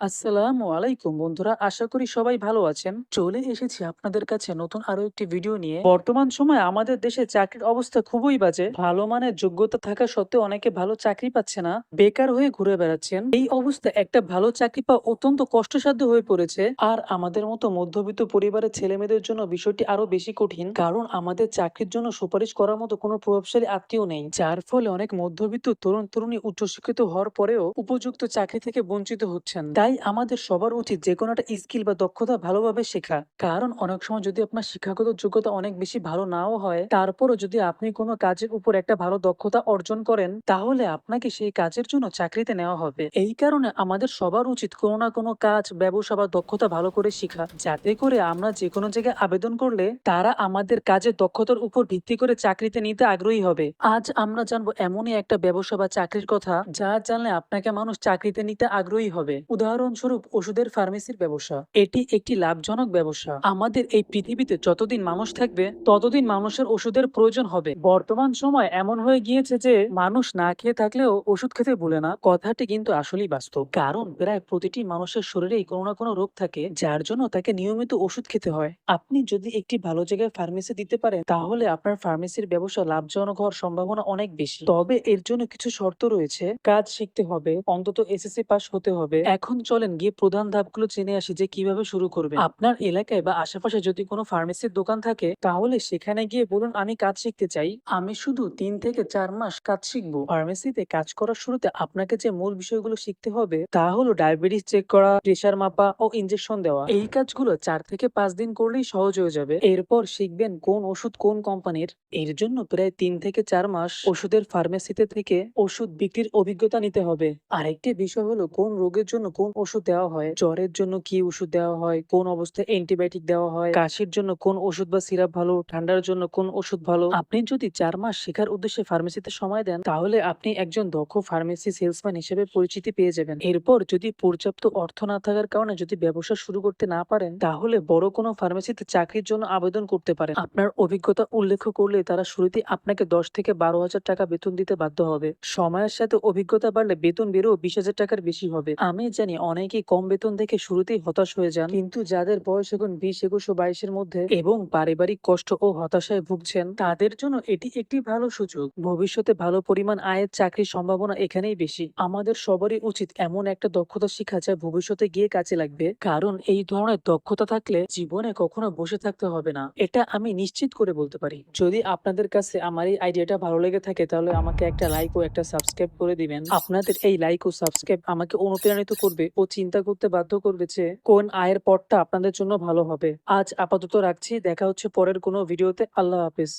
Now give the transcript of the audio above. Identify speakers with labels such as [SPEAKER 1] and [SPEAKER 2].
[SPEAKER 1] আসসালামু আলাইকুম বন্ধুরা, আশা করি সবাই ভালো আছেন। চলে এসেছি আপনাদের কাছে নতুন আরও একটি ভিডিও নিয়ে। বর্তমান সময়ে আমাদের দেশে চাকরির অবস্থা খুবই বাজে। ভালো মানের যোগ্যতা থাকা সত্ত্বেও অনেকে ভালো চাকরি পাচ্ছে না, বেকার হয়ে ঘুরে বেড়াচ্ছেন। এই অবস্থা একটা ভালো চাকরি পাওয়া অত্যন্ত কষ্টসাধ্য হয়ে পড়েছে। আর আমাদের মতো মধ্যবিত্ত পরিবারের ছেলে মেয়েদের জন্য বিষয়টি আরও বেশি কঠিন। কারণ আমাদের চাকরির জন্য সুপারিশ করার মতো কোনো প্রভাবশালী আত্মীয় নেই। যার ফলে অনেক মধ্যবিত্ত তরুণ তরুণী উচ্চশিক্ষিত হওয়ার পরেও উপযুক্ত চাকরি থেকে বঞ্চিত হচ্ছেন। তাই আমাদের সবার উচিত যে কোনো একটা স্কিল বা দক্ষতা ভালোভাবে শেখা। কারণ অনেক সময় যদি আপনার শিক্ষাগত যোগ্যতা অনেক বেশি ভালো নাও হয়, তারপরও যদি আপনি কোনো কাজের উপর একটা ভালো দক্ষতা অর্জন করেন, তাহলে আপনাকে সেই কাজের জন্য চাকরিতে নেওয়া হবে। এই কারণে আমাদের সবার উচিত কোনো না কোনো কাজ, ব্যবসা বা দক্ষতা ভালো করে শেখা। যাতে করে আমরা যে কোনো জায়গায় আবেদন করলে তারা আমাদের কাজের দক্ষতার উপর ভিত্তি করে চাকরিতে নিতে আগ্রহী হবে। আজ আমরা জানব এমনই একটা ব্যবসা বা চাকরির কথা, যা জানলে আপনাকে মানুষ চাকরিতে নিতে আগ্রহী হবে। উদাহরণস্বরূপ ওষুধের ফার্মেসির ব্যবসা। এটি একটি লাভজনক ব্যবসা। আমাদের এই পৃথিবীতে যতদিন মানুষ থাকবে, ততদিন মানুষের ওষুধের প্রয়োজন হবে। বর্তমান সময় এমন হয়ে গিয়েছে যে, মানুষ না খেয়ে থাকলেও ওষুধ খেতে ভুলে না। কথাটি কিন্তু আসলেই বাস্তব। কারণ প্রায় প্রতিটি মানুষের শরীরেই কোনো না কোনো রোগ থাকে, যার জন্য তাকে নিয়মিত ওষুধ খেতে হয়। আপনি যদি একটি ভালো জায়গায় ফার্মেসি দিতে পারেন, তাহলে আপনার ফার্মেসির ব্যবসা লাভজনক হওয়ার সম্ভাবনা অনেক বেশি। তবে এর জন্য কিছু শর্ত রয়েছে। কাজ শিখতে হবে, অন্তত এসএসসি পাস হতে হবে। এখন চলেন গিয়ে প্রধান ধাপগুলো জেনে আসি যে কীভাবে শুরু করবেন। আপনার এলাকায় বা আশেপাশে যদি কোনো ফার্মেসির দোকান থাকে তাহলে সেখানে গিয়ে বলুন আমি কাজ শিখতে চাই। আমি শুধু তিন থেকে চার মাস কাজ শিখব। ফার্মেসিতে কাজ করার শুরুতে আপনাকে যে মূল বিষয়গুলো শিখতে হবে তা হলো ডায়াবেটিস চেক করা প্রেশার মাপা ও ইনজেকশন দেওয়া। এই কাজগুলো চার থেকে পাঁচ দিন করলেই সহজ হয়ে যাবে। এরপর শিখবেন কোন ওষুধ কোন কোম্পানির। এর জন্য প্রায় তিন থেকে চার মাস ওষুধের ফার্মেসিতে থেকে ওষুধ বিক্রির অভিজ্ঞতা নিতে হবে। আরেকটি বিষয় হলো কোন রোগের জন্য কোন ওষুধ দেওয়া হয়? জ্বরের জন্য কি ওষুধ দেওয়া হয়? কোন অবস্থায় অ্যান্টিবায়োটিক দেওয়া হয়? কাশির জন্য কোন ওষুধ বা সিরাপ ভালো? ঠান্ডার জন্য কোন ওষুধ ভালো? আপনি যদি চার মাস শেখার উদ্দেশ্যে ফার্মেসিতে সময় দেন, তাহলে আপনি একজন দক্ষ ফার্মেসি সেলসম্যান হিসেবে পরিচিতি পেয়ে যাবেন। এরপর যদি পর্যাপ্ত অর্থ না থাকার কারণে যদি ব্যবসা শুরু করতে না পারেন, তাহলে বড় কোনো ফার্মেসিতে চাকরির জন্য আবেদন করতে পারেন। আপনার অভিজ্ঞতা উল্লেখ করলে তারা শুরুতে আপনাকে দশ থেকে বারো হাজার টাকা বেতন দিতে বাধ্য হবে। সময়ের সাথে অভিজ্ঞতা বাড়লে বেতন বেড়েও বিশ হাজার টাকার বেশি হবে। আমি জানি অনেকেই কম বেতন দেখে শুরুতেই হতাশ হয়ে যান। কিন্তু যাদের বয়স এখন বিশ, একুশ ও বাইশের মধ্যে এবং পারিবারিক কষ্ট ও হতাশায় ভুগছেন, তাদের জন্য এটি একটি ভালো সুযোগ। ভবিষ্যতে ভালো পরিমাণ আয়ের চাকরির সম্ভাবনা এখানেই বেশি। আমাদের সবারই উচিত এমন একটা দক্ষতা শেখা যা ভবিষ্যতে গিয়ে কাজে লাগবে। কারণ এই ধরনের দক্ষতা থাকলে জীবনে কখনো বসে থাকতে হবে না। এটা আমি নিশ্চিত করে বলতে পারি। যদি আপনাদের কাছে আমার এই আইডিয়াটা ভালো লেগে থাকে, তাহলে আমাকে একটা লাইক ও একটা সাবস্ক্রাইব করে দিবেন। আপনাদের এই লাইক ও সাবস্ক্রাইব আমাকে অনুপ্রাণিত করবে। ও চিন্তা করতে বাধ্য করবে যে কোন আয়ের পথটা আপনাদের জন্য ভালো হবে। আজ আপাতত রাখছি। দেখা হচ্ছে পরের কোনো ভিডিওতে। আল্লাহ হাফেজ।